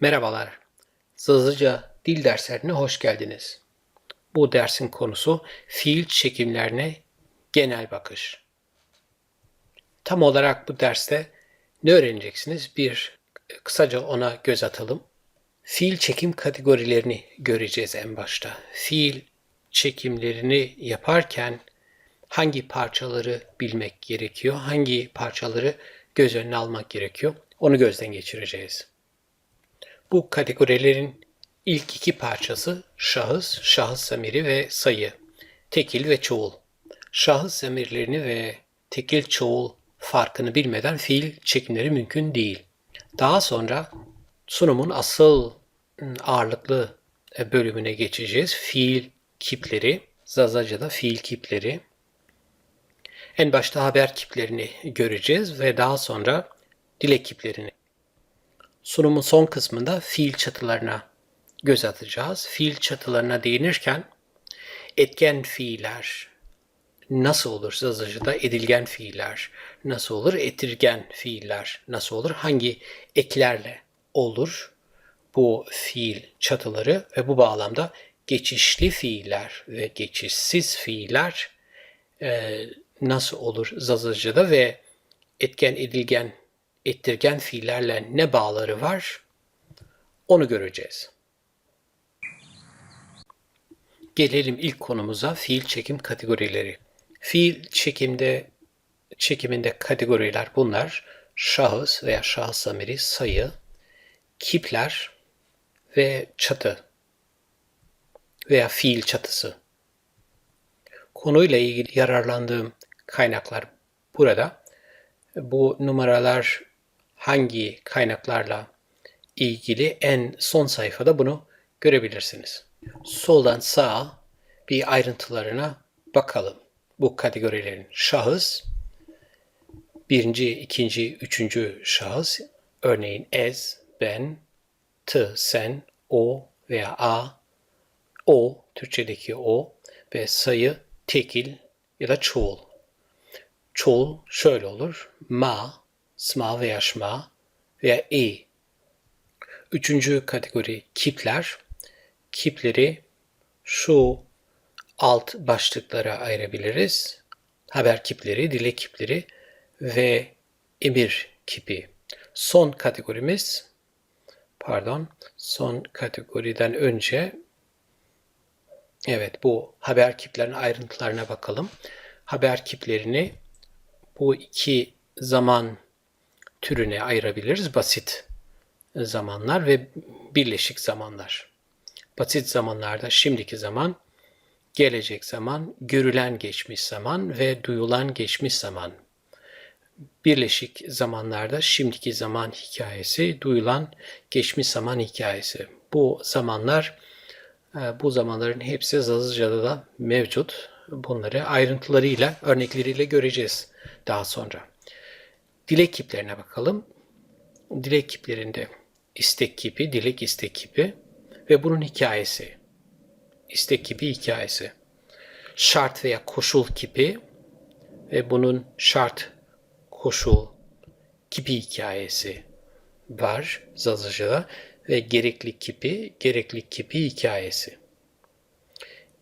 Merhabalar. Hızlıca dil derslerine hoş geldiniz. Bu dersin konusu fiil çekimlerine genel bakış. Tam olarak bu derste ne öğreneceksiniz? Bir kısaca ona göz atalım. Fiil çekim kategorilerini göreceğiz en başta. Fiil çekimlerini yaparken hangi parçaları bilmek gerekiyor, hangi parçaları göz önüne almak gerekiyor onu gözden geçireceğiz. Bu kategorilerin ilk iki parçası şahıs, şahıs zamiri ve sayı, tekil ve çoğul. Şahıs zamirlerini ve tekil çoğul farkını bilmeden fiil çekimleri mümkün değil. Daha sonra sunumun asıl ım, ağırlıklı e, bölümüne geçeceğiz. Fiil kipleri, Zazaca'da fiil kipleri. En başta haber kiplerini göreceğiz ve daha sonra dilek kiplerini. Sunumun son kısmında fiil çatılarına göz atacağız. Fiil çatılarına değinirken etken fiiller nasıl olur? Zazacı'da edilgen fiiller nasıl olur? Etirgen fiiller nasıl olur? Hangi eklerle olur bu fiil çatıları? Ve bu bağlamda geçişli fiiller ve geçişsiz fiiller e, nasıl olur? Zazacı'da ve etken edilgen ettirgen fiillerle ne bağları var onu göreceğiz. Gelelim ilk konumuza fiil çekim kategorileri. Fiil çekimde çekiminde kategoriler bunlar. Şahıs veya şahıs zamiri, sayı, kipler ve çatı veya fiil çatısı. Konuyla ilgili yararlandığım kaynaklar burada. Bu numaralar hangi kaynaklarla ilgili en son sayfada bunu görebilirsiniz. Soldan sağa bir ayrıntılarına bakalım. Bu kategorilerin şahıs, birinci, ikinci, üçüncü şahıs, örneğin ez, ben, t, sen, o veya a, o, Türkçedeki o ve sayı, tekil ya da çoğul. Çoğul şöyle olur. Ma, sma veya şma veya e. Üçüncü kategori kipler. Kipleri şu alt başlıklara ayırabiliriz. Haber kipleri, dile kipleri ve emir kipi. Son kategorimiz, pardon, son kategoriden önce, evet bu haber kiplerin ayrıntılarına bakalım. Haber kiplerini bu iki zaman türüne ayırabiliriz. Basit zamanlar ve birleşik zamanlar. Basit zamanlarda şimdiki zaman, gelecek zaman, görülen geçmiş zaman ve duyulan geçmiş zaman. Birleşik zamanlarda şimdiki zaman hikayesi, duyulan geçmiş zaman hikayesi. Bu zamanlar, e, bu zamanların hepsi Zalıca'da da mevcut. Bunları ayrıntılarıyla, örnekleriyle göreceğiz daha sonra. Dilek kiplerine bakalım. Dilek kiplerinde istek kipi, dilek istek kipi ve bunun hikayesi. İstek kipi hikayesi. Şart veya koşul kipi ve bunun şart, koşul, kipi hikayesi var Zazacı'da ve gerekli kipi, gerekli kipi hikayesi.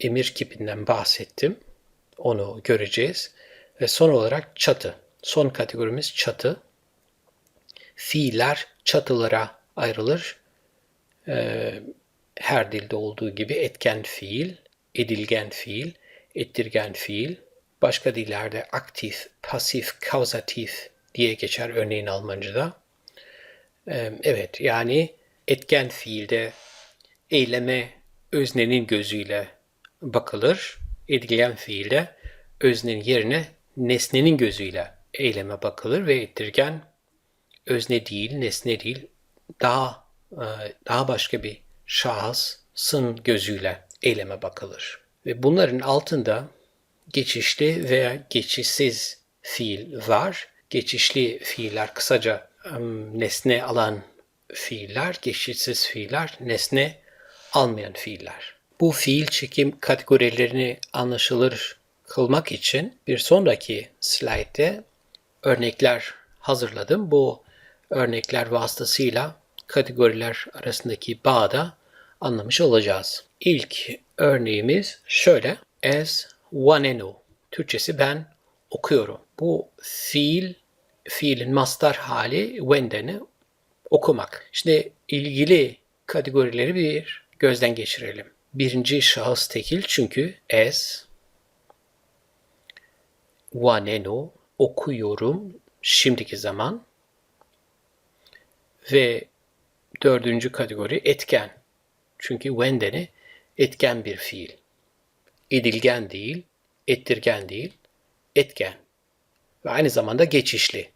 Emir kipinden bahsettim. Onu göreceğiz. Ve son olarak çatı. Son kategorimiz çatı. Fiiller çatılara ayrılır. Ee, her dilde olduğu gibi etken fiil, edilgen fiil, ettirgen fiil. Başka dillerde aktif, pasif, kauzatif diye geçer örneğin Almanca'da. Ee, evet yani etken fiilde eyleme öznenin gözüyle bakılır. Edilgen fiilde öznenin yerine nesnenin gözüyle eyleme bakılır ve ettirgen özne değil, nesne değil, daha e, daha başka bir şahısın gözüyle eyleme bakılır. Ve bunların altında geçişli veya geçişsiz fiil var. Geçişli fiiller kısaca nesne alan fiiller, geçişsiz fiiller, nesne almayan fiiller. Bu fiil çekim kategorilerini anlaşılır kılmak için bir sonraki slaytte örnekler hazırladım. Bu örnekler vasıtasıyla kategoriler arasındaki bağı da anlamış olacağız. İlk örneğimiz şöyle. As one know. Türkçesi ben okuyorum. Bu fiil, fiilin mastar hali when'deni okumak. Şimdi ilgili kategorileri bir gözden geçirelim. Birinci şahıs tekil çünkü as one know okuyorum şimdiki zaman ve dördüncü kategori etken. Çünkü when'deni etken bir fiil. Edilgen değil, ettirgen değil, etken. Ve aynı zamanda geçişli.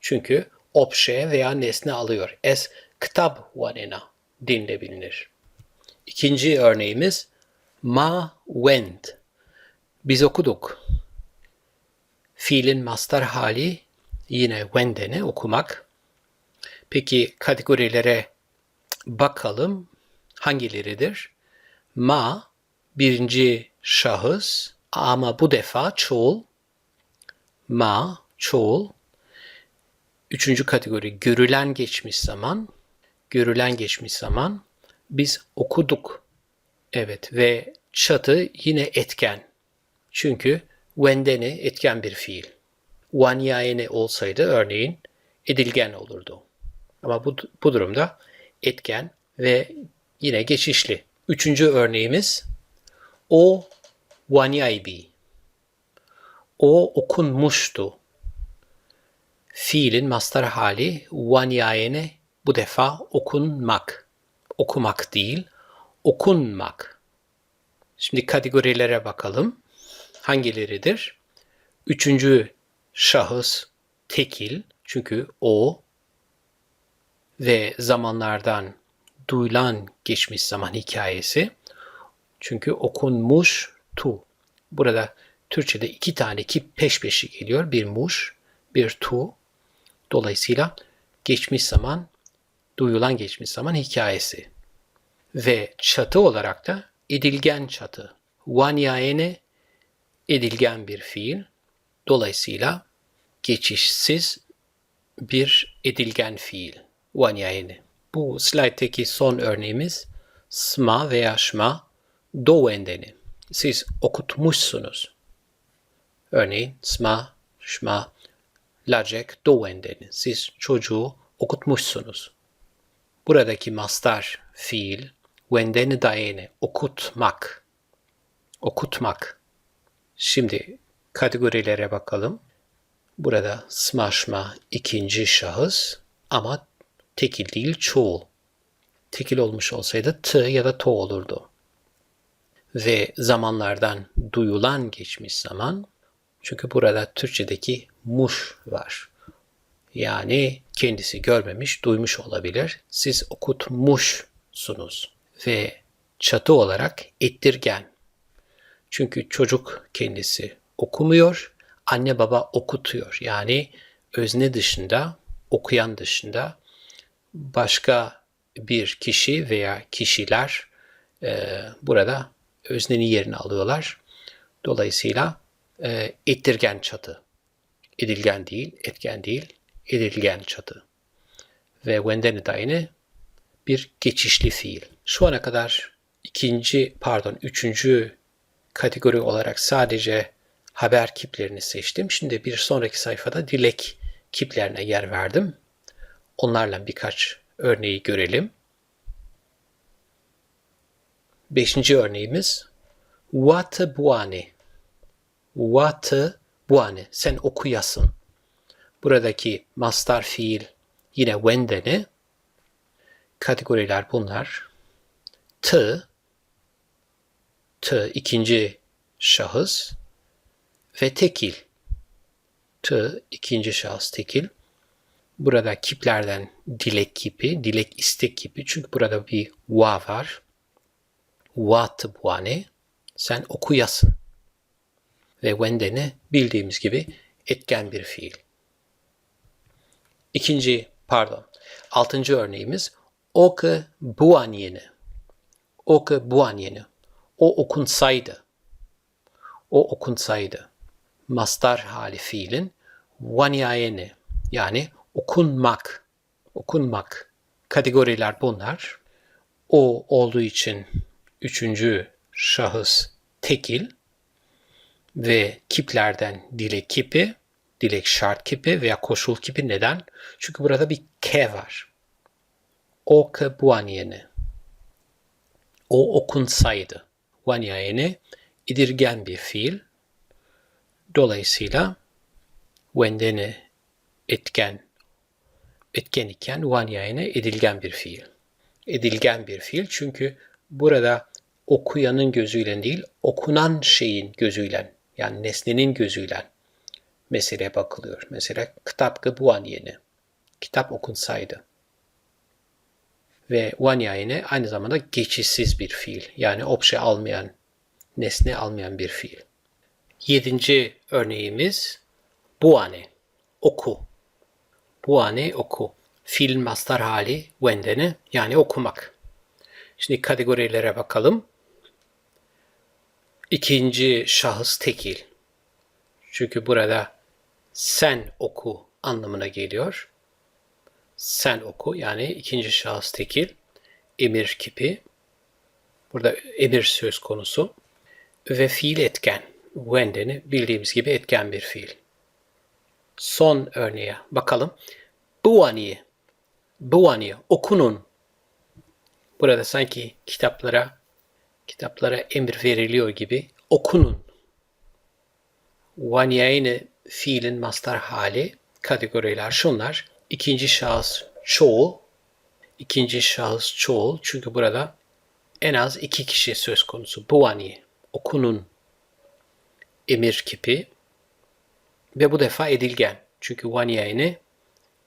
Çünkü obje veya nesne alıyor. Es kitap vanena denilebilir. İkinci örneğimiz ma went. Biz okuduk. Fiilin master hali yine wend'eni okumak. Peki kategorilere bakalım hangileridir? Ma birinci şahıs ama bu defa çoğul. Ma çoğul. Üçüncü kategori görülen geçmiş zaman. Görülen geçmiş zaman. Biz okuduk. Evet ve çatı yine etken. Çünkü wendene etken bir fiil. Wanyayene olsaydı örneğin edilgen olurdu. Ama bu, bu durumda etken ve yine geçişli. Üçüncü örneğimiz o wanyaybi. O okunmuştu. Fiilin master hali wanyayene bu defa okunmak. Okumak değil, okunmak. Şimdi kategorilere bakalım. Hangileridir? Üçüncü şahıs tekil çünkü o ve zamanlardan duyulan geçmiş zaman hikayesi. Çünkü okunmuş tu. Burada Türkçe'de iki tane ki peş peşe geliyor. Bir muş, bir tu. Dolayısıyla geçmiş zaman, duyulan geçmiş zaman hikayesi. Ve çatı olarak da edilgen çatı. Vanyaene edilgen bir fiil. Dolayısıyla geçişsiz bir edilgen fiil. Vanyaene. Bu slayttaki son örneğimiz sma veya şma doğendeni. Siz okutmuşsunuz. Örneğin sma, şma, lacek doğendeni. Siz çocuğu okutmuşsunuz. Buradaki mastar fiil wendeni dayene okutmak. Okutmak. Şimdi kategorilere bakalım. Burada smaşma ikinci şahıs ama tekil değil çoğul. Tekil olmuş olsaydı t ya da to olurdu. Ve zamanlardan duyulan geçmiş zaman çünkü burada Türkçedeki muş var. Yani kendisi görmemiş, duymuş olabilir. Siz okutmuşsunuz ve çatı olarak ettirgen. Çünkü çocuk kendisi okumuyor, anne baba okutuyor. Yani özne dışında, okuyan dışında başka bir kişi veya kişiler e, burada öznenin yerini alıyorlar. Dolayısıyla e, ettirgen çatı. Edilgen değil, etken değil, edilgen çatı. Ve wendeni dayını bir geçişli fiil. Şu ana kadar ikinci, pardon, üçüncü kategori olarak sadece haber kiplerini seçtim. Şimdi bir sonraki sayfada dilek kiplerine yer verdim. Onlarla birkaç örneği görelim. Beşinci örneğimiz. Wate buane. Sen okuyasın. Buradaki mastar fiil yine wendeni. Kategoriler bunlar. T, T ikinci şahıs ve tekil. T ikinci şahıs tekil. Burada kiplerden dilek kipi, dilek istek kipi. Çünkü burada bir wa var. Wa tıbvane. Sen okuyasın. Ve wendene bildiğimiz gibi etken bir fiil. İkinci, pardon, altıncı örneğimiz oku buanyeni. Oku buanyeni. O okunsaydı. O okunsaydı. Mastar hali fiilin vanyayeni yani okunmak. Okunmak. kategoriler bunlar. O olduğu için üçüncü şahıs tekil ve kiplerden dilek kipi, dilek şart kipi veya koşul kipi neden? Çünkü burada bir ke var. O ke buaniyeni. O okunsaydı. Buaniyeni idirgen bir fiil. Dolayısıyla wendeni etken etken iken vanyayene edilgen bir fiil. Edilgen bir fiil çünkü burada okuyanın gözüyle değil, okunan şeyin gözüyle yani nesnenin gözüyle meseleye bakılıyor. Mesela kitap buanyene. Kitap okunsaydı. Ve vanyayene aynı zamanda geçişsiz bir fiil. Yani obje almayan, nesne almayan bir fiil. Yedinci örneğimiz buane, oku. Buane oku. Fiil mastar hali wendene yani okumak. Şimdi kategorilere bakalım. İkinci şahıs tekil. Çünkü burada sen oku anlamına geliyor. Sen oku yani ikinci şahıs tekil. Emir kipi. Burada emir söz konusu. Ve fiil etken. Wendeni bildiğimiz gibi etken bir fiil. Son örneğe bakalım. Buani. Buani. Okunun. Burada sanki kitaplara kitaplara emir veriliyor gibi okunun. Vaniyayne fiilin mastar hali kategoriler şunlar. İkinci şahıs çoğul. İkinci şahıs çoğul. Çünkü burada en az iki kişi söz konusu. Buani. Okunun emir kipi ve bu defa edilgen. Çünkü vaniyayne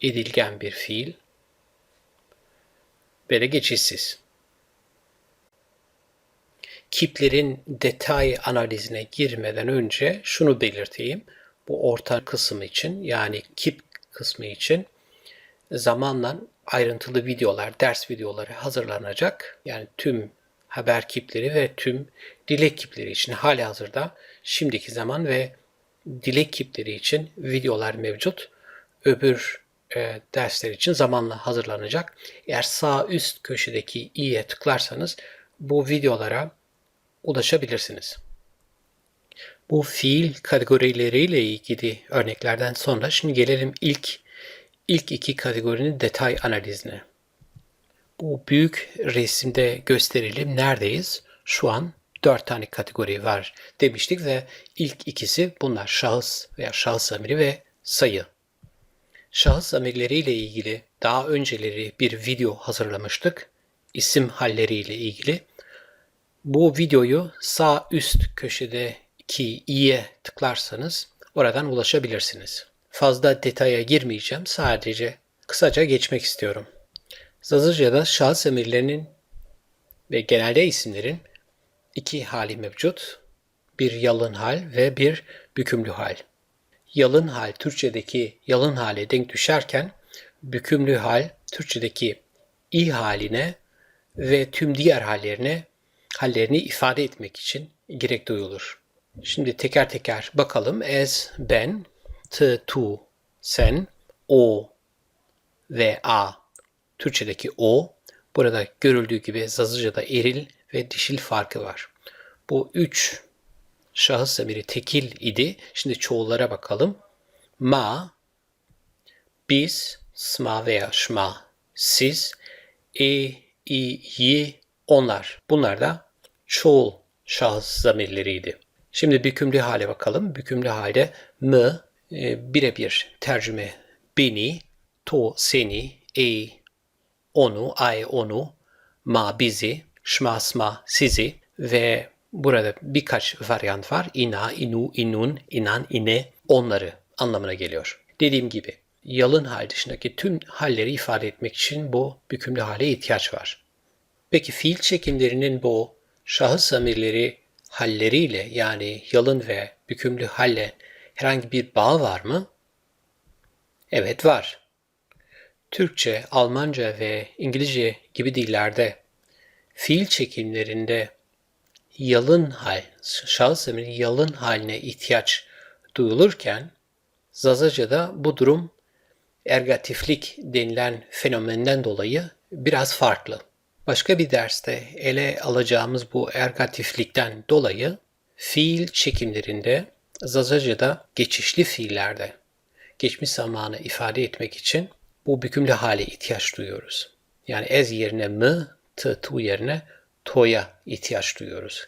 edilgen bir fiil ve de geçişsiz. Kiplerin detay analizine girmeden önce şunu belirteyim. Bu orta kısım için yani kip kısmı için zamanla ayrıntılı videolar, ders videoları hazırlanacak. Yani tüm haber kipleri ve tüm dilek kipleri için hali hazırda şimdiki zaman ve dilek kipleri için videolar mevcut. Öbür e, dersler için zamanla hazırlanacak. Eğer sağ üst köşedeki i'ye tıklarsanız bu videolara ulaşabilirsiniz. Bu fiil kategorileriyle ilgili örneklerden sonra şimdi gelelim ilk ilk iki kategorinin detay analizine. Bu büyük resimde gösterelim neredeyiz? Şu an dört tane kategori var demiştik ve ilk ikisi bunlar şahıs veya şahıs amiri ve sayı. Şahıs amirleriyle ilgili daha önceleri bir video hazırlamıştık. İsim halleriyle ilgili. Bu videoyu sağ üst köşedeki i'ye tıklarsanız oradan ulaşabilirsiniz. Fazla detaya girmeyeceğim. Sadece kısaca geçmek istiyorum. Zazırca'da şahıs emirlerinin ve genelde isimlerin iki hali mevcut. Bir yalın hal ve bir bükümlü hal. Yalın hal Türkçedeki yalın hale denk düşerken bükümlü hal Türkçedeki i haline ve tüm diğer hallerine hallerini ifade etmek için gerek duyulur. Şimdi teker teker bakalım. As, ben, t, tu, sen, o ve a. Türkçedeki o. Burada görüldüğü gibi Zazıca'da eril ve dişil farkı var. Bu üç şahıs zamiri tekil idi. Şimdi çoğullara bakalım. Ma, biz, sma veya şma, siz, e, i, yi, onlar. Bunlar da çoğul şahıs zamirleriydi. Şimdi bükümlü hale bakalım. Bükümlü halde mı e, birebir tercüme beni, to seni, e onu, ay onu, ma bizi, şma sma sizi ve burada birkaç varyant var. İna, inu, inun, inan, ine onları anlamına geliyor. Dediğim gibi yalın hal dışındaki tüm halleri ifade etmek için bu bükümlü hale ihtiyaç var. Peki fiil çekimlerinin bu şahıs zamirleri halleriyle yani yalın ve bükümlü halle herhangi bir bağ var mı? Evet var. Türkçe, Almanca ve İngilizce gibi dillerde fiil çekimlerinde yalın hal, şahıs zamiri yalın haline ihtiyaç duyulurken Zazaca'da bu durum ergatiflik denilen fenomenden dolayı biraz farklı. Başka bir derste ele alacağımız bu ergatiflikten dolayı fiil çekimlerinde Zazaca'da geçişli fiillerde geçmiş zamanı ifade etmek için bu bükümlü hale ihtiyaç duyuyoruz. Yani ez yerine mı, tı, tu yerine to'ya ihtiyaç duyuyoruz.